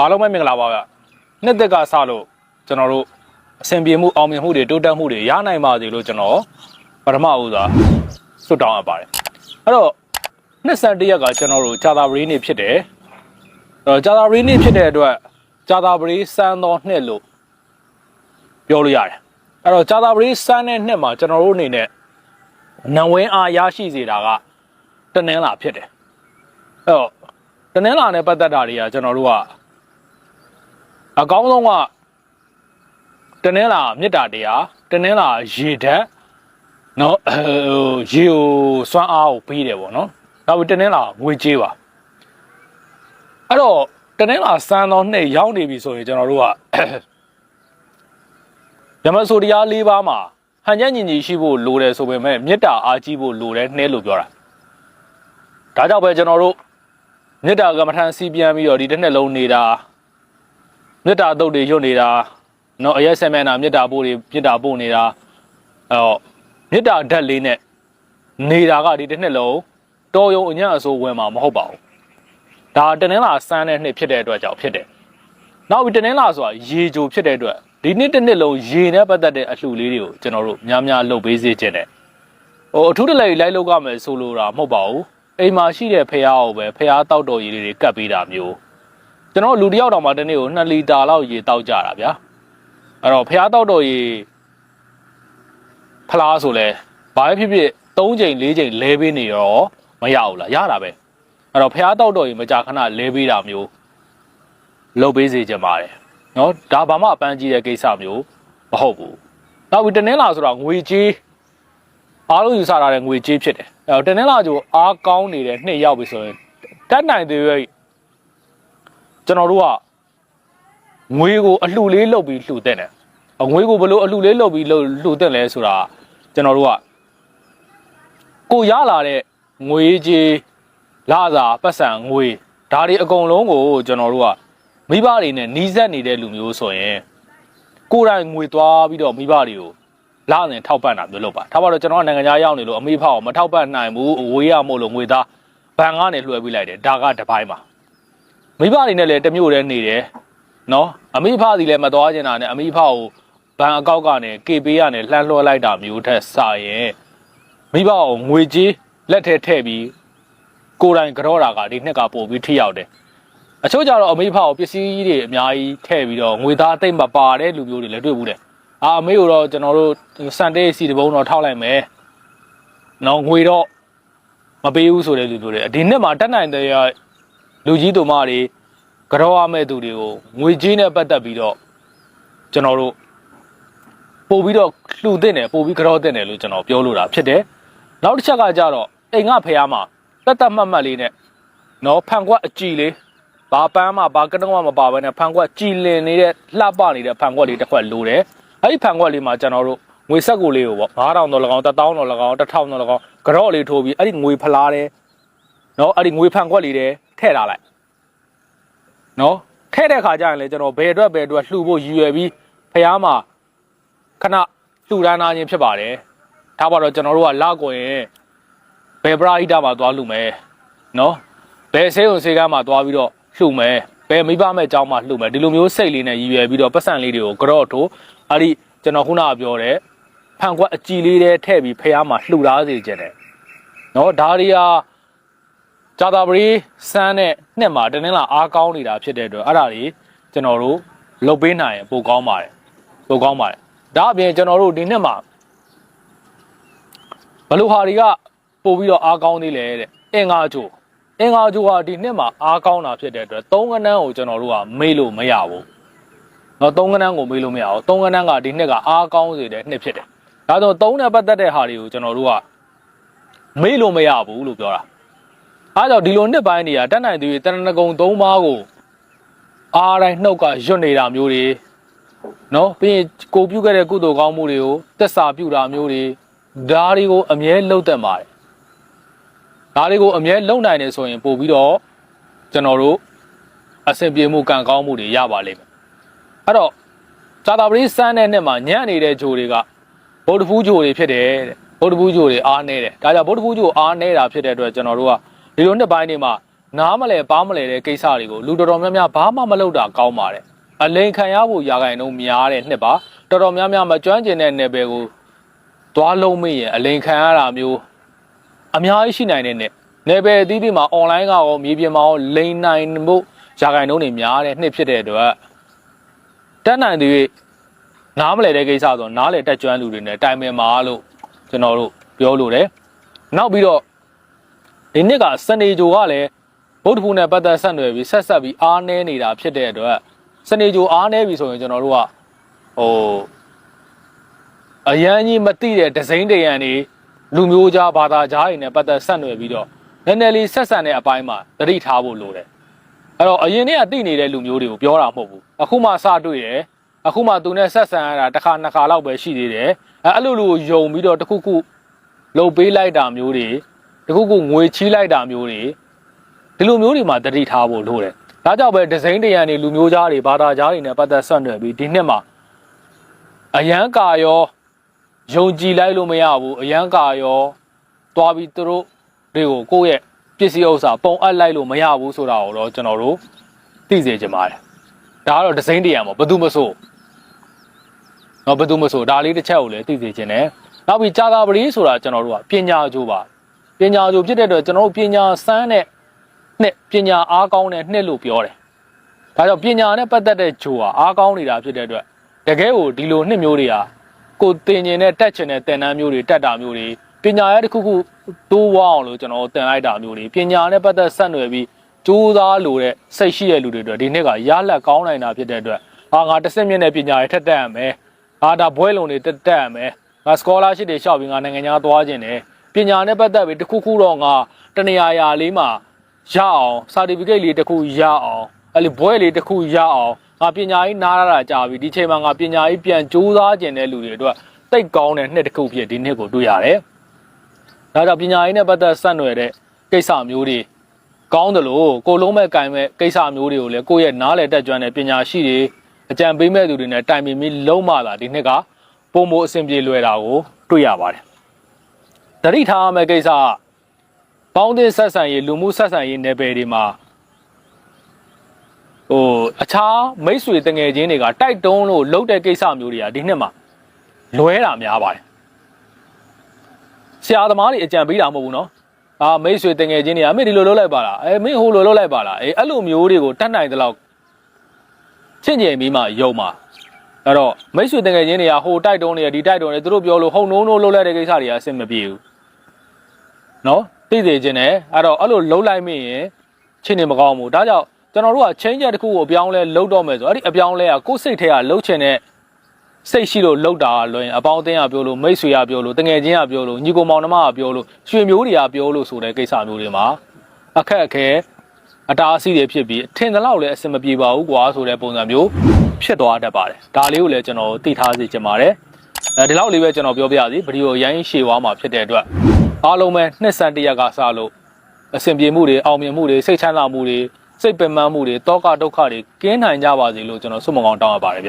အားလုံးပဲမင်္ဂလာပါဗျနှစ်သက်ကစလို့ကျွန်တော်တို့အဆင်ပြေမှုအောင်မြင်မှုတွေတိုးတက်မှုတွေရနိုင်ပါစေလို့ကျွန်တော်ပထမဦးစွာဆုတောင်းအပ်ပါတယ်အဲ့တော့နှစ်ဆန်တရက်ကကျွန်တော်တို့ဂျာတာပရီနေ့ဖြစ်တယ်အဲ့တော့ဂျာတာပရီနေ့ဖြစ်တဲ့အတွက်ဂျာတာပရီစမ်းသောနှစ်လို့ပြောလို့ရတယ်အဲ့တော့ဂျာတာပရီစမ်းတဲ့နှစ်မှာကျွန်တော်တို့အနေနဲ့နဝင်းအားရရှိစေတာကတနင်္လာဖြစ်တယ်အဲ့တော့တနင်္လာနဲ့ပတ်သက်တာတွေကကျွန်တော်တို့က အကောင်းဆုံးကတနင်္လာမေတ္တာတရားတနင်္လာရေဓာတ်နော်အဲဟိုရေကိုစွမ်းအားကိုပေးတယ်ပေါ့နော်နောက်ပြီးတနင်္လာငွေကြေးပါအဲ့တော့တနင်္လာစမ်းသောနှစ်ရောက်နေပြီဆိုရင်ကျွန်တော်တို့ကဓမ္မဆိုတရား၄ပါးမှာဟန်ချက်ညီညီရှိဖို့လိုတယ်ဆိုပေမဲ့မေတ္တာအားကြီးဖို့လိုတယ်နှဲလို့ပြောတာဒါကြောင့်ပဲကျွန်တော်တို့မေတ္တာကမ္မထန်စီပြန်ပြီးတော့ဒီတစ်နှစ်လုံးနေတာ မေတ္တာတုတ်တွေရွတ်နေတာနော်အရက်ဆက်မဲ့နာမေတ္တာပို့တွေမေတ္တာပို့နေတာအဲတော့မေတ္တာဓာတ်လေးနဲ့နေတာကဒီတစ်နှစ်လုံးတော်ရုံအညံ့အဆိုးဝင်မှာမဟုတ်ပါဘူးဒါတနင်္လာစမ်းတဲ့နှစ်ဖြစ်တဲ့အတွက်ကြောင့်ဖြစ်တယ်နောက်ပြီးတနင်္လာဆိုတာရေကြိုဖြစ်တဲ့အတွက်ဒီနှစ်တစ်နှစ်လုံးရေနဲ့ပတ်သက်တဲ့အလှူလေးတွေကိုကျွန်တော်တို့များများလုပ်ပေးစေချင်တယ်ဟိုအထူးတလဲလိုက်လောက်ကမယ်ဆိုလိုတာမဟုတ်ပါဘူးအိမ်မှာရှိတဲ့ဖះကိုပဲဖះတောက်တော်ရည်လေးတွေကတ်ပေးတာမျိုး ကျွန်တော်လူတစ်ယောက်တောင်မှတစ်နေ့ကို2လီတာလောက်ရေတောက်ကြတာဗျာအဲ့တော့ဖះတောက်တော်ရည်ဖလားဆိုလဲဘာပဲဖြစ်ဖြစ်3ချိန်4ချိန်လဲပေးနေရောမရဘူးလားရတာပဲအဲ့တော့ဖះတောက်တော်ရည်မကြာခဏလဲပေးတာမျိုးလုပ်ပေးစေချင်ပါတယ်နော်ဒါဘာမှအပန်းကြီးတဲ့ကိစ္စမျိုးမဟုတ်ဘူးနောက်ပြီးတနင်္လာဆိုတော့ငွေကြေးအားလုံးယူဆထားတဲ့ငွေကြေးဖြစ်တယ်အဲ့တော့တနင်္လာကျိုးအားကောင်းနေတဲ့နှစ်ရောက်ပြီဆိုရင်တတ်နိုင်သေးရဲ့ ကျွန်တော်တို့ကငွေကိုအလှလေးလုပ်ပြီးလှူတဲ့တယ်အငွေကိုဘလို့အလှလေးလုပ်ပြီးလှူလှူတဲ့လဲဆိုတာကျွန်တော်တို့ကကိုရလာတဲ့ငွေကြေးလာစာပတ်စံငွေဒါတွေအကုန်လုံးကိုကျွန်တော်တို့ကမိဘတွေနဲ့နီးစပ်နေတဲ့လူမျိုးဆိုရင်ကိုယ်တိုင်ငွေသွားပြီးတော့မိဘတွေကိုလာနေထောက်ပံ့တာမျိုးလုပ်ပါထားပါတော့ကျွန်တော်ကနိုင်ငံခြားရောက်နေလို့အမေဖောက်ကိုမထောက်ပံ့နိုင်ဘူးအဝေးရမို့လို့ငွေသားဘဏ်ကနေလွှဲပေးလိုက်တယ်ဒါကတစ်ပိုင်းပါ မိဘတွေနဲ့လည်းတစ်မျိုးတည်းနေတယ်နော်အမေဖစီလည်းမသွားကျင်တာနဲ့အမေဖောက်ကိုဘဏ်အကောက်ကနေ KP ကနေလှမ်းလွှဲလိုက်တာမျိုးထက်စရင်မိဘကိုငွေကြေးလက်ထဲထည့်ပြီးကိုယ်တိုင်ကြောတာကဒီနှစ်ကပို့ပြီးထိရောက်တယ်အချို့ကြတော့အမေဖောက်ကိုပစ္စည်းတွေအများကြီးထည့်ပြီးတော့ငွေသားအသိမ့်မပါတဲ့လူမျိုးတွေလည်းတွေ့ဘူးတယ်အာအမေကိုတော့ကျွန်တော်တို့စန်တေးစီတဘုံတော့ထောက်လိုက်မယ်နော်ငွေတော့မပေးဘူးဆိုတဲ့လူမျိုးတွေဒီနှစ်မှာတက်နိုင်တဲ့ လူကြီးတို့မတွေကြောရမဲ့သူတွေကိုငွေကြေးနဲ့ပတ်သက်ပြီးတော့ကျွန်တော်တို့ပို့ပြီးတော့လှူတဲ့တယ်ပို့ပြီးကြောတဲ့တယ်လို့ကျွန်တော်ပြောလို့တာဖြစ်တယ်နောက်တစ်ချက်ကကြတော့အိမ်ကဖះမှာတက်တက်မှတ်မှတ်လေးနဲ့နော်ဖန်ကွက်အကြည်လေးဘာပန်းမှဘာကတုံးမှမပါဘဲနဲ့ဖန်ကွက်ကြည်လင်နေတဲ့လှပနေတဲ့ဖန်ကွက်လေးတစ်ခွက်လိုတယ်အဲ့ဒီဖန်ခွက်လေးမှာကျွန်တော်တို့ငွေဆက်ကိုလေးကိုပေါ့9000တော့၎င်း1000တော့၎င်း1000တော့၎င်းကြော့လေးထိုးပြီးအဲ့ဒီငွေဖလားတယ်နော်အဲ့ဒီငွေဖန်ခွက်လေးတွေ ထည့်ထားလိုက်နော်ထည့်တဲ့ခါကျရင်လေကျွန်တော်ဘယ်အတွက်ဘယ်အတွက်လှူဖို့ရည်ရွယ်ပြီးဖះမှာခဏလှူဒန်းနာခြင်းဖြစ်ပါတယ်ဒါပါတော့ကျွန်တော်တို့ကလောက်ကိုရင်ဘယ်ပရာဟိတမှာသွားလှူမယ်နော်ဘယ်ဆေးုံဆေးကမ်းမှာသွားပြီးတော့လှူမယ်ဘယ်မိဘမဲ့အကြောင်းမှာလှူမယ်ဒီလိုမျိုးစိတ်လေးနဲ့ရည်ရွယ်ပြီးတော့ပတ်စံလေးတွေကိုကြော့ထိုးအဲ့ဒီကျွန်တော်ခုနကပြောတဲ့ဖန်ခွက်အကြည်လေးတဲ့ထည့်ပြီးဖះမှာလှူထားစေခြင်းတဲ့နော်ဒါတွေဟာ ဂျာတာပရီစမ်းတဲ့နှစ်မှာတနင်္လာအားကောင်းနေတာဖြစ်တဲ့အတွက်အဲ့ဒါတွေကျွန်တော်တို့လုတ်ပေးနိုင်ရင်ပိုကောင်းပါတယ်ပိုကောင်းပါတယ်ဒါအပြင်ကျွန်တော်တို့ဒီနှစ်မှာဘလူဟာတွေကပို့ပြီးတော့အားကောင်းသေးလေတဲ့အင်္ဂါချိုအင်္ဂါချိုဟာဒီနှစ်မှာအားကောင်းတာဖြစ်တဲ့အတွက်သုံးကနန်းကိုကျွန်တော်တို့ကမေ့လို့မရဘူးနော်သုံးကနန်းကိုမေးလို့မရအောင်သုံးကနန်းကဒီနှစ်ကအားကောင်းစေတဲ့နှစ်ဖြစ်တယ်ဒါဆိုသုံးနဲ့ပတ်သက်တဲ့ဟာတွေကိုကျွန်တော်တို့ကမေးလို့မရဘူးလို့ပြောတာ အားကြောင့်ဒီလိုနှစ်ပိုင်းတွေကတက်နိုင်သူတွေတရဏဂုံသုံးပါးကိုအားတိုင်းနှုတ်ကရွတ်နေတာမျိုးတွေနော်ပြီးရင်ကိုပြုတ်ခဲ့တဲ့ကုသိုလ်ကောင်းမှုတွေကိုတက်စာပြုတာမျိုးတွေဒါတွေကိုအမြဲလှုပ်သက်ပါတယ်ဒါတွေကိုအမြဲလုံနိုင်နေဆိုရင်ပို့ပြီးတော့ကျွန်တော်တို့အဆင်ပြေမှုကံကောင်းမှုတွေရပါလိမ့်မယ်အဲ့တော့ဇာတာပရိစမ်းတဲ့နှစ်မှာညံ့နေတဲ့ဂျိုတွေကဗုဒ္ဓဖူးဂျိုတွေဖြစ်တယ်တဲ့ဗုဒ္ဓဖူးဂျိုတွေအားနေတယ်ဒါကြောင့်ဗုဒ္ဓဖူးဂျိုအားနေတာဖြစ်တဲ့အတွက်ကျွန်တော်တို့က ဒီလိုနှစ်ပိုင်းတွေမှာနားမလဲပါမလဲတဲ့ကိစ္စတွေကိုလူတော်တော်များများဘာမှမလုပ်တာကောင်းပါတယ်အလိန်ခံရဖို့ရာဂိုင်တော့များတဲ့နှစ်ပါတော်တော်များများမကျွမ်းကျင်တဲ့နယ်ပယ်ကိုသွားလုံးမရင်အလိန်ခံရတာမျိုးအများကြီးရှိနိုင်တဲ့နှစ်နယ်ပယ်အသီးသီးမှာ online ကရောမြေပြင်မှာရောလိန်နိုင်မှုရာဂိုင်တော့နေများတဲ့နှစ်ဖြစ်တဲ့အတွက်တက်နိုင်တဲ့နားမလဲတဲ့ကိစ္စဆိုတော့နားလေတက်ကျွမ်းလူတွေနဲ့တိုင်ပင်ပါလို့ကျွန်တော်တို့ပြောလို့တယ်။နောက်ပြီးတော့ ဒီနှစ်ကစနေဂျိုကလည်းဗုဒ္ဓဖူနဲ့ပတ်သက်ဆက်နွယ်ပြီးဆက်ဆက်ပြီးအားနည်းနေတာဖြစ်တဲ့အတွက်စနေဂျိုအားနည်းပြီဆိုရင်ကျွန်တော်တို့ကဟိုအရန်ကြီးမသိတဲ့ဒဇိန်တရံနေလူမျိုးကြားဘာသာကြားတွေနဲ့ပတ်သက်ဆက်နွယ်ပြီးတော့နည်းနည်းလေးဆက်ဆံတဲ့အပိုင်းမှာသတိထားဖို့လိုတယ်။အဲ့တော့အရင်ကသိနေတဲ့လူမျိုးတွေကိုပြောတာမဟုတ်ဘူး။အခုမှစတွေ့ရယ်အခုမှသူနဲ့ဆက်ဆံရတာတစ်ခါနှစ်ခါလောက်ပဲရှိသေးတယ်အဲအဲ့လိုလိုယုံပြီးတော့တစ်ခုခုလှုပ်ပေးလိုက်တာမျိုးတွေ တစ်ခုခုငွေချီးလိုက်တာမျိုးတွေဒီလိုမျိုးတွေမှာတတိထားဖို့လိုတယ်ဒါကြောင့်ပဲဒီဇိင်းတရံတွေလူမျိုးသားတွေဘာသာကြားတွေနဲ့ပတ်သက်ဆက်နွယ်ပြီးဒီနှစ်မှာအရန်ကာရောယုံကြည်လိုက်လို့မရဘူးအရန်ကာရောသွားပြီးသူတို့တွေကိုကိုယ့်ရဲ့ပစ္စည်းဥစ္စာပုံအပ်လိုက်လို့မရဘူးဆိုတာကိုတော့ကျွန်တော်တို့သိစေချင်ပါတယ်ဒါကတော့ဒီဇိင်းတရံပေါ့ဘယ်သူမဆိုတော့ဘယ်သူမဆိုဒါလေးတစ်ချက်ကိုလည်းသိစေချင်တယ်နောက်ပြီးကြာသာပတိဆိုတာကျွန်တော်တို့ကပညာကြိုးပါ ပညာကြိုးဖြစ်တဲ့အတွက်ကျွန်တော်တို့ပညာစမ်းတဲ့နှစ်ပညာအားကောင်းတဲ့နှစ်လို့ပြောတယ်ဒါကြောင့်ပညာနဲ့ပတ်သက်တဲ့ဂျိုးဟာအားကောင်းနေတာဖြစ်တဲ့အတွက်တကယ်ကိုဒီလိုနှစ်မျိုးတွေဟာကိုသင်ကျင်တဲ့တက်ချင်တဲ့သင်တန်းမျိုးတွေတက်တာမျိုးတွေပညာရဲ့တစ်ခုခုတိုးဝအောင်လို့ကျွန်တော်တို့သင်လိုက်တာမျိုးတွေပညာနဲ့ပတ်သက်ဆက်နွယ်ပြီးကြိုးစားလို့တဲ့စိတ်ရှိတဲ့လူတွေအတွက်ဒီနှစ်ကရလက်ကောင်းနိုင်တာဖြစ်တဲ့အတွက်ဟာငါတစ်စက်မြင့်တဲ့ပညာရဲ့ထက်တက်ရမယ်ဟာဒါဘွဲလုံးတွေတက်တက်ရမယ်ငါစကောလာရှစ်တွေရှောက်ပြီးငါနိုင်ငံခြားသွားခြင်းတယ် ပညာနဲ့ပတ်သက်ပြီးတစ်ခုခုတော့ငါတနေရာရာလေးမှာရအောင် certificate လေးတစ်ခုရအောင်အဲ့ဒီဘွဲလေးတစ်ခုရအောင်ငါပညာရေးနားရတာကြာပြီဒီချိန်မှာငါပညာရေးပြန်ကြိုးစားခြင်းတဲ့လူတွေအတွက်တိတ်ကောင်းတဲ့နှစ်တစ်ခုဖြစ်ဒီနှစ်ကိုတွေ့ရတယ်ဒါကြောင့်ပညာရေးနဲ့ပတ်သက်ဆက်နွယ်တဲ့ကိစ္စမျိုးတွေကောင်းတယ်လို့ကိုလုံးမဲ့ကင်မဲ့ကိစ္စမျိုးတွေကိုလည်းကိုယ့်ရဲ့နားလည်တက်ကြွတဲ့ပညာရှိတွေအကြံပေးမဲ့သူတွေနဲ့တိုင်ပင်ပြီးလုံးမလာဒီနှစ်ကပုံမိုအဆင်ပြေလွယ်တာကိုတွေ့ရပါတယ် တတိထားရမယ့်ကိစ္စကပေါင်းသင်းဆက်ဆံရေးလူမှုဆက်ဆံရေးနယ်ပယ်တွေမှာဟိုအခြားမိတ်ဆွေတငယ်ချင်းတွေကတိုက်တုံးလို့လှုပ်တဲ့ကိစ္စမျိုးတွေကဒီနှစ်မှာလွဲတာများပါတယ်ဆရာသမားတွေအကြံပေးတာမဟုတ်ဘူးနော်အာမိတ်ဆွေတငယ်ချင်းတွေကအမေဒီလိုလုပ်လိုက်ပါလားအဲမင်းဟိုလိုလုပ်လိုက်ပါလားအဲအဲ့လိုမျိုးတွေကိုတတ်နိုင်သလောက်ချင့်ကျင်ပြီးမှယုံမှာအဲ့တော့မိတ်ဆွေတငယ်ချင်းတွေကဟိုတိုက်တုံးနေဒီတိုက်တုံးနေသူတို့ပြောလို့ဟုံနှုံးနှုံးလုပ်လိုက်တဲ့ကိစ္စတွေကအဆင်မပြေဘူး နော်သိသေးခြင်းနဲ့အဲ့တော့အဲ့လိုလှုပ်လိုက်မိရင်ချင်းနေမကောင်းဘူးဒါကြောင့်ကျွန်တော်တို့ကချင်းချက်တစ်ခုကိုအပြောင်းလဲလှုပ်တော့မယ်ဆိုအဲ့ဒီအပြောင်းလဲကကိုယ်စိတ်ထဲကလှုပ်ချင်တဲ့စိတ်ရှိလို့လှုပ်တာလွင်အပေါင်းအသင်းကပြောလို့မိတ်ဆွေကပြောလို့တငယ်ချင်းကပြောလို့ညီကိုမောင်နှမကပြောလို့ရွှေမျိုးတွေကပြောလို့ဆိုတဲ့ကိစ္စမျိုးတွေမှာအခက်အခဲအတားအဆီးတွေဖြစ်ပြီးထင်သလောက်လည်းအဆင်မပြေပါဘူးကွာဆိုတဲ့ပုံစံမျိုးဖြစ်သွားတတ်ပါတယ်ဒါလေးကိုလည်းကျွန်တော်သိထားစေချင်ပါတယ်အဲဒီလောက်လေးပဲကျွန်တော်ပြောပြရစီဗီဒီယိုရိုင်းရှည်သွားမှာဖြစ်တဲ့အတွက် အားလုံးပဲနှစ်ဆန်တရက်ကစလို့အဆင်ပြေမှုတွေအောင်မြင်မှုတွေစိတ်ချမ်းသာမှုတွေစိတ်ပင်ပန်းမှုတွေတောကဒုက္ခတွေကင်းနိုင်ကြပါစေလို့ကျွန်တော်ဆုမကောင်းတောင်းရပါတယ်ဗျ